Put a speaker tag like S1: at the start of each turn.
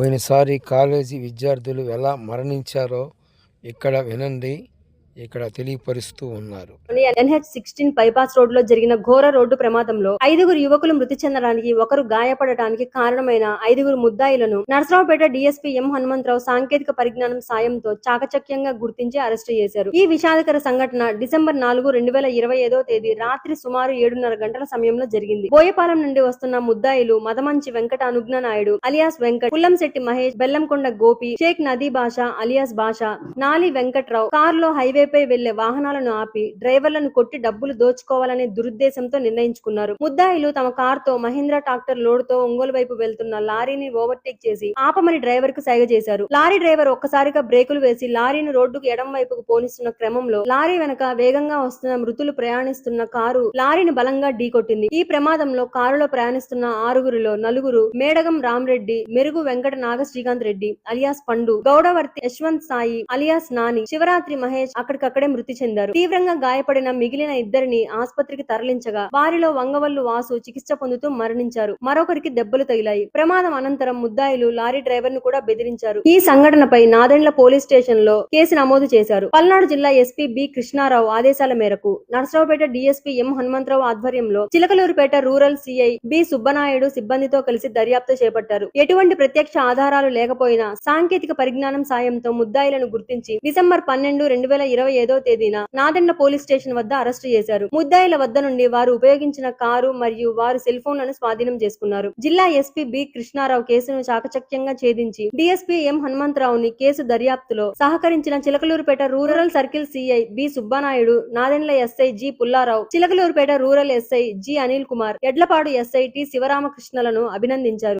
S1: పోయినసారి కాలేజీ విద్యార్థులు ఎలా మరణించారో ఇక్కడ వినండి. ఇక్కడ తెలియపరుస్తూ ఉన్నారు.
S2: ఎన్హెచ్ సిక్స్టీన్ బైపాస్ రోడ్లో జరిగిన ఘోర రోడ్డు ప్రమాదంలో ఐదుగురు యువకులు మృతి చెందడానికి ఒకరు గాయపడటానికి కారణమైన ఐదుగురు ముద్దాయిలను నరసరావుపేట డిఎస్పీ ఎం హనుమంతరావు సాంకేతిక పరిజ్ఞానం సాయంతో చాకచక్యంగా గుర్తించి అరెస్టు చేశారు. ఈ విషాదకర సంఘటన డిసెంబర్ నాలుగు రెండు వేల ఇరవై ఐదో తేదీ రాత్రి సుమారు ఏడున్నర గంటల సమయంలో జరిగింది. బోయపాలెం నుండి వస్తున్న ముద్దాయిలు మదమంచి వెంకట అనుజ్ఞ నాయుడు అలియాస్ వెంకట్ పుల్లంశెట్టి మహేష్ బెల్లంకొండ గోపి షేక్ నదీ భాష అలియాస్ భాష నాలి వెంకట్రావు కారులో హైవే హైవేపై వెళ్ళే వాహనాలను ఆపి డ్రైవర్లను కొట్టి డబ్బులు దోచుకోవాలనే దురుద్దేశంతో నిర్ణయించుకున్నారు. ముద్దాయిలు తమ కారుతో మహీంద్రా ట్రాక్టర్ లోడ్తో ఒంగోలు వైపు వెళ్తున్న లారీని ఓవర్టేక్ చేసి ఆపమని డ్రైవర్కు సైగ చేశారు. లారీ డ్రైవర్ ఒక్కసారిగా బ్రేకులు వేసి లారీని రోడ్డుకు ఎడం వైపుకు పోనిస్తున్న క్రమంలో లారీ వెనక వేగంగా వస్తున్న మృతులు ప్రయాణిస్తున్న కారు లారీని బలంగా ఢీకొట్టింది. ఈ ప్రమాదంలో కారులో ప్రయాణిస్తున్న ఆరుగురిలో నలుగురు మేడగం రామరెడ్డి మెరుగు వెంకట నాగ శ్రీకాంత్ రెడ్డి అలియాస్ పండు గౌడవర్తి యశ్వంత్ సాయి అలియాస్ నాని శివరాత్రి మహేష్ అక్కడికక్కడే మృతి చెందారు. తీవ్రంగా గాయపడిన మిగిలిన ఇద్దరిని ఆసుపత్రికి తరలించగా వారిలో వంగవల్లు వాసు చికిత్స పొందుతూ మరణించారు. మరొకరికి దెబ్బలు తగిలాయి. ప్రమాదం అనంతరం ముద్దాయిలు లారీ డ్రైవర్ను కూడా బెదిరించారు. ఈ సంఘటనపై నాదెండ్ల పోలీస్ స్టేషన్లో కేసు నమోదు చేశారు. పల్నాడు జిల్లా ఎస్పీ బి కృష్ణారావు ఆదేశాల మేరకు నరసరావుపేట డీఎస్పీ ఎం హనుమంతరావు ఆధ్వర్యంలో Chilakaluripet rural CI B Subbanaidu సిబ్బందితో కలిసి దర్యాప్తు చేపట్టారు. ఎటువంటి ప్రత్యక్ష ఆధారాలు లేకపోయినా సాంకేతిక పరిజ్ఞానం సాయంతో ముద్దాయిలను గుర్తించి డిసెంబర్ పన్నెండు రెండు వేల ఇరవై ఐదో తేదీన నాదెండ పోలీస్ స్టేషన్ వద్ద అరెస్టు చేశారు. ముద్దాయిల వద్ద నుండి వారు ఉపయోగించిన కారు మరియు వారు సెల్ ఫోన్లను స్వాధీనం చేసుకున్నారు. జిల్లా ఎస్పీ బి కృష్ణారావు కేసును చాకచక్యంగా ఛేదించి డిఎస్పీ ఎం హనుమంతరావుని కేసు దర్యాప్తులో సహకరించిన Chilakaluripet rural circle CI B Subbanaidu Nadendla SI G Pullarao Chilakaluripet rural SI G Anil Kumar Edlapadu SI T శివరామకృష్ణలను అభినందించారు.